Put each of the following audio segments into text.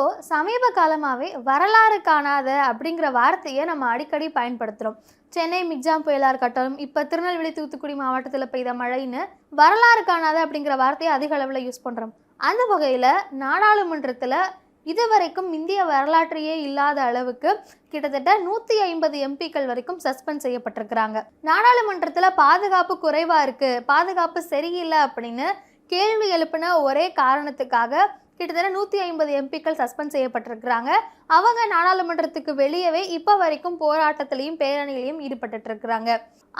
இப்போது சமீப காலமாகவே வரலாறு காணாத அப்படிங்கிற வார்த்தையை நம்ம அடிக்கடி பயன்படுத்துகிறோம் சென்னை மிக்ஜாம் புயலாக இருக்கட்டும் இப்போ திருநெல்வேலி தூத்துக்குடி மாவட்டத்தில் பெய்த மழைன்னு வரலாறு காணாத அப்படிங்கிற வார்த்தையை அதிக அளவில் யூஸ் பண்ணுறோம் அந்த வகையில் நாடாளுமன்றத்தில் இதுவரைக்கும் இந்திய வரலாற்றையே இல்லாத அளவுக்கு கிட்டத்தட்ட நூற்றி ஐம்பது எம்பிக்கள் வரைக்கும் சஸ்பெண்ட் செய்யப்பட்டிருக்கிறாங்க. நாடாளுமன்றத்தில் பாதுகாப்பு குறைவாக இருக்குது பாதுகாப்பு சரியில்லை அப்படின்னு கேள்வி எழுப்பின ஒரே காரணத்துக்காக கிட்டத்தட்ட நூற்றி ஐம்பது எம்பிக்கள் சஸ்பெண்ட் செய்யப்பட்டிருக்கிறாங்க. அவங்க நாடாளுமன்றத்துக்கு வெளியவே இப்போ வரைக்கும் போராட்டத்திலையும் பேரணியிலையும் ஈடுபட்டு இருக்கிறாங்க.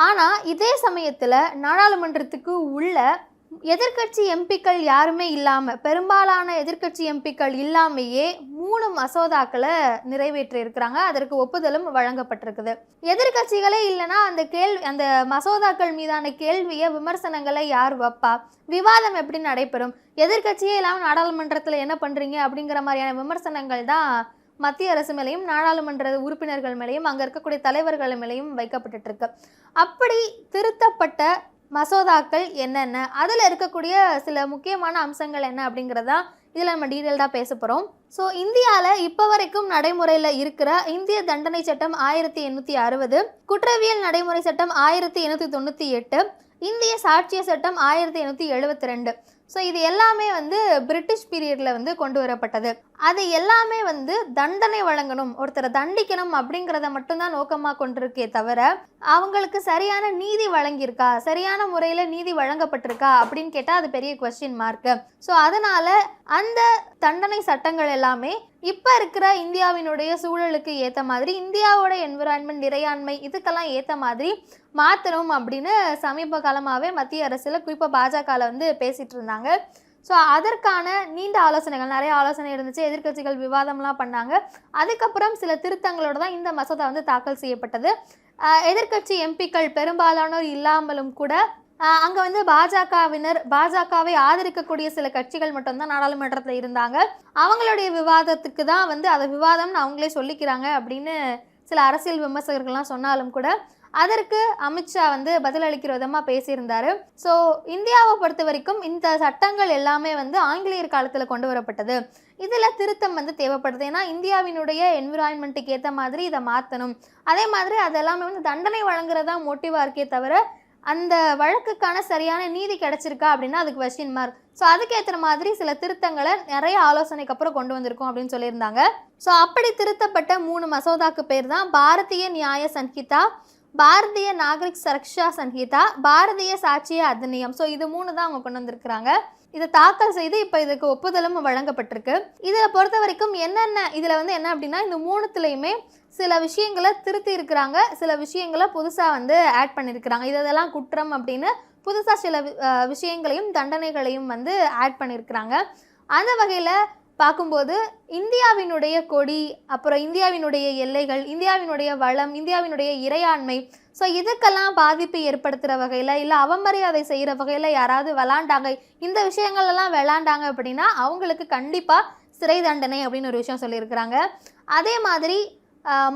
ஆனால் இதே சமயத்தில் நாடாளுமன்றத்துக்கு உள்ள எதிர்க்கட்சி எம்பிக்கள் யாருமே இல்லாமல் பெரும்பாலான எதிர்க்கட்சி எம்பிக்கள் இல்லாமையே மூணு மசோதாக்களை நிறைவேற்றியிருக்கிறாங்க. அதற்கு ஒப்புதலும் வழங்கப்பட்டிருக்குது. எதிர்க்கட்சிகளே இல்லைன்னா அந்த கேள்வி அந்த மசோதாக்கள் மீதான கேள்வியை விமர்சனங்களை யார் வைப்பா? விவாதம் எப்படி நடைபெறும்? எதிர்க்கட்சியே இல்லாமல் நாடாளுமன்றத்தில் என்ன பண்ணுறீங்க அப்படிங்கிற மாதிரியான விமர்சனங்கள் தான் மத்திய அரசு மேலேயும் நாடாளுமன்ற உறுப்பினர்கள் மேலேயும் அங்கே இருக்கக்கூடிய தலைவர்கள் மேலேயும் வைக்கப்பட்டுட்டுருக்கு அப்படி திருத்தப்பட்ட மசோதாக்கள் என்னென்ன? அதில் இருக்கக்கூடிய சில முக்கியமான அம்சங்கள் என்ன அப்படிங்கிறதா இதில் நம்ம டீட்டெயில்டாக பேச போகிறோம் ஸோ இந்தியாவில் இப்போ வரைக்கும் நடைமுறையில் இருக்கிற இந்திய தண்டனை சட்டம் ஆயிரத்தி எண்ணூற்றி அறுபது குற்றவியல் நடைமுறை சட்டம் ஆயிரத்தி எண்ணூற்றி தொண்ணூற்றி எட்டு இந்திய சாட்சிய சட்டம் ஆயிரத்தி எண்ணூற்றி எழுபத்தி ரெண்டு. ஸோ இது எல்லாமே வந்து பிரிட்டிஷ் பீரியடில் வந்து கொண்டு வரப்பட்டது. அது எல்லாமே வந்து தண்டனை வழங்கணும் ஒருத்தரை தண்டிக்கணும் அப்படிங்கிறத மட்டும்தான் நோக்கமாக கொண்டிருக்கே தவிர அவங்களுக்கு சரியான நீதி வழங்கியிருக்கா சரியான முறையில் நீதி வழங்கப்பட்டிருக்கா அப்படின்னு கேட்டால் அது பெரிய கொஸ்டின் மார்க்கு ஸோ அதனால் அந்த தண்டனை சட்டங்கள் எல்லாமே இப்போ இருக்கிற இந்தியாவினுடைய சூழலுக்கு ஏற்ற மாதிரி இந்தியாவோட என்விரான்மெண்ட் இறையாண்மை இதுக்கெல்லாம் ஏற்ற மாதிரி மாற்றணும் அப்படின்னு சமீப காலமாகவே மத்திய அரசில் குறிப்பாக பாஜகவில் வந்து பேசிகிட்டு இருந்தாங்க. ஸோ அதற்கான நீண்ட ஆலோசனைகள் நிறைய ஆலோசனை இருந்துச்சு எதிர்க்கட்சிகள் விவாதம்லாம் பண்ணாங்க. அதுக்கப்புறம் சில திருத்தங்களோட தான் இந்த மசோதா வந்து தாக்கல் செய்யப்பட்டது. எதிர்க்கட்சி எம்பிக்கள் பெரும்பாலானோர் இல்லாமலும் கூட அங்கே வந்து பாஜகவினர் பாஜகவை ஆதரிக்கக்கூடிய சில கட்சிகள் மட்டும்தான் நாடாளுமன்றத்தில் இருந்தாங்க. அவங்களுடைய விவாதத்துக்கு தான் வந்து அதை விவாதம்னு அவங்களே சொல்லிக்கிறாங்க அப்படின்னு சில அரசியல் விமர்சகர்கள்லாம் சொன்னாலும் கூட அதற்கு அமித்ஷா வந்து பதிலளிக்கிற விதமாக பேசியிருந்தார். ஸோ இந்தியாவை பொறுத்த வரைக்கும் இந்த சட்டங்கள் எல்லாமே வந்து ஆங்கிலேயர் காலத்தில் கொண்டு வரப்பட்டது. இதில் திருத்தம் வந்து தேவைப்படுது. ஏன்னா இந்தியாவினுடைய என்விரான்மெண்ட்டுக்கு ஏற்ற மாதிரி இதை மாற்றணும் அதே மாதிரி அது எல்லாமே வந்து தண்டனை வழங்குறதா மோட்டிவாக இருக்கே தவிர அந்த வழக்குக்கான சரியான நீதி கிடைச்சிருக்கா அப்படின்னா அதுக்கு கொஸ்டின் மார்க் ஸோ அதுக்கேற்ற மாதிரி சில திருத்தங்களை நிறைய ஆலோசனைக்கு அப்புறம் கொண்டு வந்திருக்கோம் அப்படின்னு சொல்லியிருந்தாங்க. ஸோ அப்படி திருத்தப்பட்ட மூணு மசோதாக்கு பேர் தான் பாரதிய நியாய சன்ஹிதா பாரதிய நாகரிக் சரக்ஷா சன்ஹிதா பாரதிய சாட்சிய அதிநியம். ஸோ இது மூணு தான் அவங்க கொண்டு வந்திருக்கிறாங்க. இதை தாக்கல் செய்து இப்போ இதுக்கு ஒப்புதலும் வழங்கப்பட்டிருக்கு. இதில் பொறுத்த வரைக்கும் என்னென்ன இதில் வந்து என்ன அப்படின்னா இந்த மூணுத்துலேயுமே சில விஷயங்களை திருத்தி இருக்கிறாங்க. சில விஷயங்களை புதுசாக வந்து ஆட் பண்ணியிருக்கிறாங்க இதெல்லாம் குற்றம் அப்படின்னு புதுசாக சில விஷயங்களையும் தண்டனைகளையும் வந்து ஆட் பண்ணியிருக்கிறாங்க அந்த வகையில் பார்க்கும்போது இந்தியாவினுடைய கொடி அப்புறம் இந்தியாவினுடைய எல்லைகள் இந்தியாவினுடைய வளம் இந்தியாவினுடைய இறையாண்மை. ஸோ இதுக்கெல்லாம் பாதிப்பு ஏற்படுத்துகிற வகையில் இல்லை அவமரியாதை செய்கிற வகையில் யாராவது விளாண்டாங்க? இந்த விஷயங்கள்லாம் விளாண்டாங்க அப்படின்னா அவங்களுக்கு கண்டிப்பாக சிறை தண்டனை அப்படின்னு ஒரு விஷயம் சொல்லியிருக்கிறாங்க. அதே மாதிரி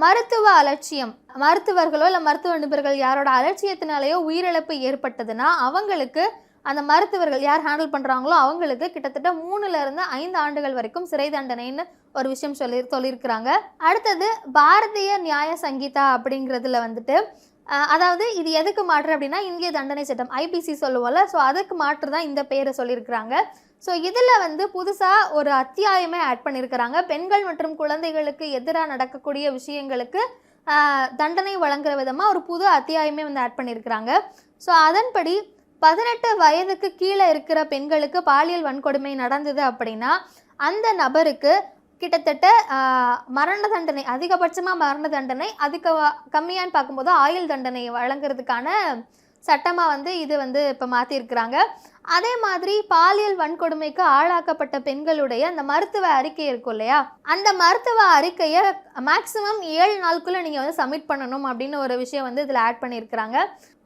மருத்துவ அலட்சியம். மருத்துவர்களோ இல்லை மருத்துவ நிபுணர்கள் யாரோட அலட்சியத்தினாலேயோ உயிரிழப்பு ஏற்பட்டதுன்னா அவங்களுக்கு அந்த மருத்துவர்கள் யார் ஹேண்டில் பண்ணுறாங்களோ அவங்களுக்கு கிட்டத்தட்ட மூணுலேருந்து ஐந்து ஆண்டுகள் வரைக்கும் சிறை தண்டனைன்னு ஒரு விஷயம் சொல்லி சொல்லியிருக்கிறாங்க. அடுத்தது பாரதிய நியாய சங்கீதா அப்படிங்கிறதுல வந்துட்டு அதாவது இது எதுக்கு மாற்று அப்படின்னா இந்திய தண்டனை சட்டம் ஐபிசி சொல்லுவோம்ல ஸோ அதுக்கு மாற்று தான் இந்த பேரை சொல்லியிருக்கிறாங்க. ஸோ இதில் வந்து புதுசாக ஒரு அத்தியாயமே ஆட் பண்ணியிருக்கிறாங்க. பெண்கள் மற்றும் குழந்தைகளுக்கு எதிராக நடக்கக்கூடிய விஷயங்களுக்கு தண்டனை வழங்குற விதமாக ஒரு புது அத்தியாயமே வந்து ஆட் பண்ணியிருக்கிறாங்க. ஸோ அதன்படி பதினெட்டு வயதுக்கு கீழே இருக்கிற பெண்களுக்கு பாலியல் வன்கொடுமை நடந்தது அப்படின்னா அந்த நபருக்கு கிட்டத்தட்ட மரண தண்டனை அதிகபட்சமாக மரண தண்டனை அதுக்கு கம்மியான்னு பார்க்கும்போது ஆயுள் தண்டனை வழங்குறதுக்கான சட்டமாக வந்து இது வந்து இப்போ மாற்றிருக்கிறாங்க அதே மாதிரி பாலியல் வன்கொடுமைக்கு ஆளாக்கப்பட்ட பெண்களுடைய அந்த மருத்துவ அறிக்கை இருக்கும் இல்லையா? அந்த மருத்துவ அறிக்கையை மேக்ஸிமம் ஏழு நாளுக்குள்ளே நீங்கள் வந்து சப்மிட் பண்ணணும் அப்படின்னு ஒரு விஷயம் வந்து இதில் ஆட் பண்ணியிருக்கிறாங்க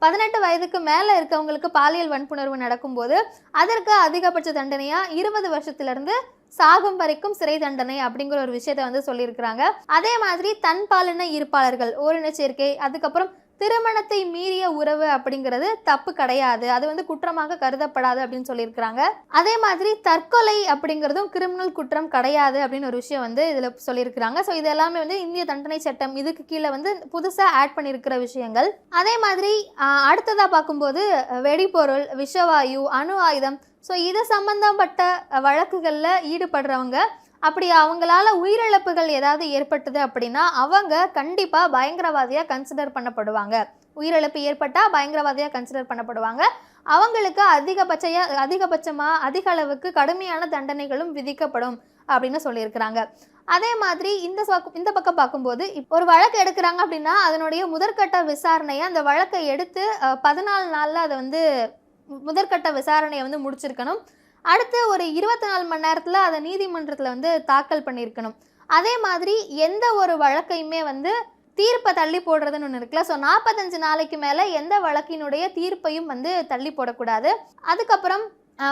பதினெட்டு வயதுக்கு மேலே இருக்கவங்களுக்கு பாலியல் வன்புணர்வு நடக்கும்போது அதற்கு அதிகபட்ச தண்டனையாக இருபது வருஷத்துலேருந்து சாகும் வரைக்கும் சிறை தண்டனை அப்படிங்கிற ஒரு விஷயத்தை வந்து சொல்லியிருக்கிறாங்க அதே மாதிரி தன் பாலின இருப்பாளர்கள் ஓரின சேர்க்கை அதுக்கப்புறம் திருமணத்தை மீறிய உறவு அப்படிங்கிறது தப்பு கிடையாது. அது வந்து குற்றமாக கருதப்படாது அப்படின்னு சொல்லியிருக்கிறாங்க. அதே மாதிரி தற்கொலை அப்படிங்கிறதும் கிரிமினல் குற்றம் கிடையாது அப்படின்னு ஒரு விஷயம் வந்து இதில் சொல்லியிருக்கிறாங்க. ஸோ இது எல்லாமே வந்து இந்திய தண்டனை சட்டம் இதுக்கு கீழே வந்து புதுசாக ஆட் பண்ணியிருக்கிற விஷயங்கள். அதே மாதிரி அடுத்ததாக பார்க்கும்போது வெடிபொருள் விஷவாயு அணு ஆயுதம். ஸோ இது சம்பந்தப்பட்ட வழக்குகளில் ஈடுபடுறவங்க அப்படி அவங்களால உயிரிழப்புகள் ஏதாவது ஏற்பட்டது அப்படின்னா அவங்க கண்டிப்பாக பயங்கரவாதியாக கன்சிடர் பண்ணப்படுவாங்க. உயிரிழப்பு ஏற்பட்டால் பயங்கரவாதியாக கன்சிடர் பண்ணப்படுவாங்க. அவங்களுக்கு அதிகபட்சையா அதிகபட்சமாக அதிக அளவுக்கு கடுமையான தண்டனைகளும் விதிக்கப்படும் அப்படின்னு சொல்லியிருக்கிறாங்க. அதே மாதிரி இந்த இந்த பக்கம் பார்க்கும்போது இப்போ ஒரு வழக்கு எடுக்கிறாங்க அப்படின்னா அதனுடைய முதற்கட்ட விசாரணையை அந்த வழக்கை எடுத்து பதினாலு நாளில் அதை வந்து முதற்கட்ட விசாரணையை வந்து முடிச்சிருக்கணும். அடுத்து ஒரு இருபத்தி நாலு மணி நேரத்தில் அதை நீதிமன்றத்தில் வந்து தாக்கல் பண்ணியிருக்கணும். அதே மாதிரி எந்த ஒரு வழக்கையுமே வந்து தீர்ப்பை தள்ளி போடுறதுன்னு ஒன்று இருக்குல்ல. ஸோ நாற்பத்தஞ்சு நாளைக்கு மேலே எந்த வழக்கினுடைய தீர்ப்பையும் வந்து தள்ளி போடக்கூடாது. அதுக்கப்புறம்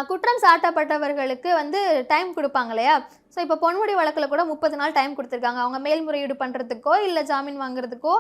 குற்றம் சாட்டப்பட்டவர்களுக்கு வந்து டைம் கொடுப்பாங்க இல்லையா? ஸோ இப்போ பொன்முடி வழக்கில் கூட முப்பது நாள் டைம் கொடுத்துருக்காங்க. அவங்க மேல்முறையீடு பண்ணுறதுக்கோ இல்லை ஜாமீன் வாங்குறதுக்கோ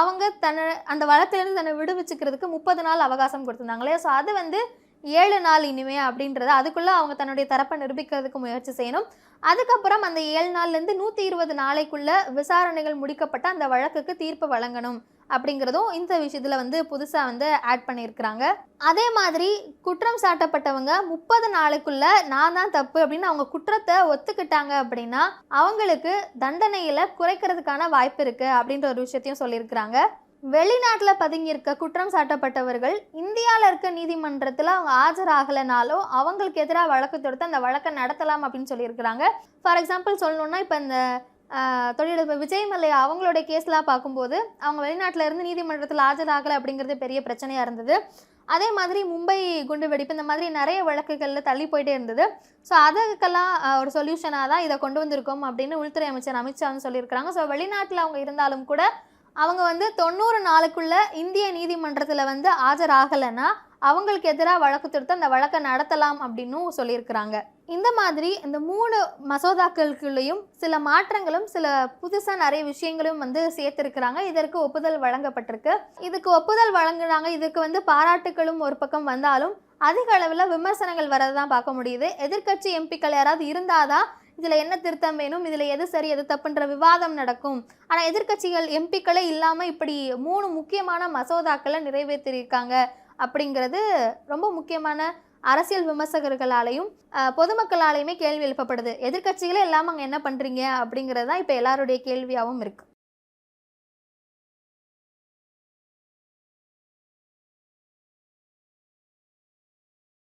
அவங்க தன்னை அந்த வழக்கிலேருந்து தன்னை விடுவிச்சுக்கிறதுக்கு முப்பது நாள் அவகாசம் கொடுத்துருந்தாங்க இல்லையா? ஸோ அது வந்து ஏழு நாள் இனிமே அப்படின்றது அதுக்குள்ளே அவங்க தன்னுடைய தரப்பை நிரூபிக்கிறதுக்கு முயற்சி செய்யணும். அதுக்கப்புறம் அந்த ஏழு நாள்லேருந்து நூற்றி இருபது நாளைக்குள்ள விசாரணைகள் முடிக்கப்பட்ட அந்த வழக்குக்கு தீர்ப்பு வழங்கணும் அப்படிங்கிறதும் இந்த விஷயத்தில் வந்து புதுசாக வந்து ஆட் பண்ணியிருக்கிறாங்க. அதே மாதிரி குற்றம் சாட்டப்பட்டவங்க முப்பது நாளுக்குள்ள நான் தான் தப்பு அப்படின்னு அவங்க குற்றத்தை ஒத்துக்கிட்டாங்க அப்படின்னா அவங்களுக்கு தண்டனையில் குறைக்கிறதுக்கான வாய்ப்பு இருக்குது அப்படின்ற ஒரு விஷயத்தையும் சொல்லியிருக்கிறாங்க. வெளிநாட்டில் பதுங்கியிருக்க குற்றம் சாட்டப்பட்டவர்கள் இந்தியாவில் இருக்க நீதிமன்றத்தில் அவங்க ஆஜராகலைனாலும் அவங்களுக்கு எதிராக வழக்கு தொடுத்து அந்த வழக்கை நடத்தலாம் அப்படின்னு சொல்லியிருக்கிறாங்க. ஃபார் எக்ஸாம்பிள் சொல்லணும்னா இப்போ இந்த தொழிலதிபர் விஜய் மல்லையா அவங்களுடைய கேஸ்லாம் பார்க்கும்போது அவங்க வெளிநாட்டில் இருந்து நீதிமன்றத்தில் ஆஜராகலை அப்படிங்கிறது பெரிய பிரச்சனையாக இருந்தது. அதே மாதிரி மும்பை குண்டு வெடிப்பு இந்த மாதிரி நிறைய வழக்குகளில் தள்ளி போயிட்டே இருந்தது. ஸோ அதுக்கெல்லாம் ஒரு சொல்யூஷனாக தான் இதை கொண்டு வந்திருக்கோம் அப்படின்னு உள்துறை அமைச்சர் அமித்ஷா வந்து சொல்லியிருக்கிறாங்க. ஸோ வெளிநாட்டில் அவங்க இருந்தாலும் கூட அவங்க வந்து தொண்ணூறு நாளுக்குள்ள இந்திய நீதிமன்றத்தில் வந்து ஆஜராகலைன்னா அவங்களுக்கு எதிராக வழக்கு தொடுத்து அந்த வழக்கை நடத்தலாம் அப்படின்னும் சொல்லியிருக்கிறாங்க. இந்த மாதிரி இந்த மூணு மசோதாக்களுக்குள்ளேயும் சில மாற்றங்களும் சில புதுசாக நிறைய விஷயங்களும் வந்து சேர்த்துருக்கிறாங்க. இதற்கு ஒப்புதல் வழங்கப்பட்டிருக்கு. இதுக்கு ஒப்புதல் வழங்குனாங்க. இதுக்கு வந்து பாராட்டுகளும் ஒரு பக்கம் வந்தாலும் அதிக அளவில் விமர்சனங்கள் வரதான் தான் பார்க்க முடியுது. எதிர்க்கட்சி எம்பிக்கள் யாராவது இருந்தாதான் இதில் என்ன திருத்தம் வேணும்? இதில் எது சரி எது தப்புன்ற விவாதம் நடக்கும். ஆனால் எதிர்க்கட்சிகள் எம்பிக்களே இல்லாமல் இப்படி மூணு முக்கியமான மசோதாக்களை நிறைவேற்றியிருக்காங்க அப்படிங்கிறது ரொம்ப முக்கியமான அரசியல் விமர்சகர்களாலையும் பொதுமக்களாலையுமே கேள்வி எழுப்பப்படுது. எதிர்க்கட்சிகளே இல்லாமல் அங்கே என்ன பண்ணுறீங்க அப்படிங்கிறது தான் இப்போ எல்லாருடைய கேள்வியாகவும் இருக்குது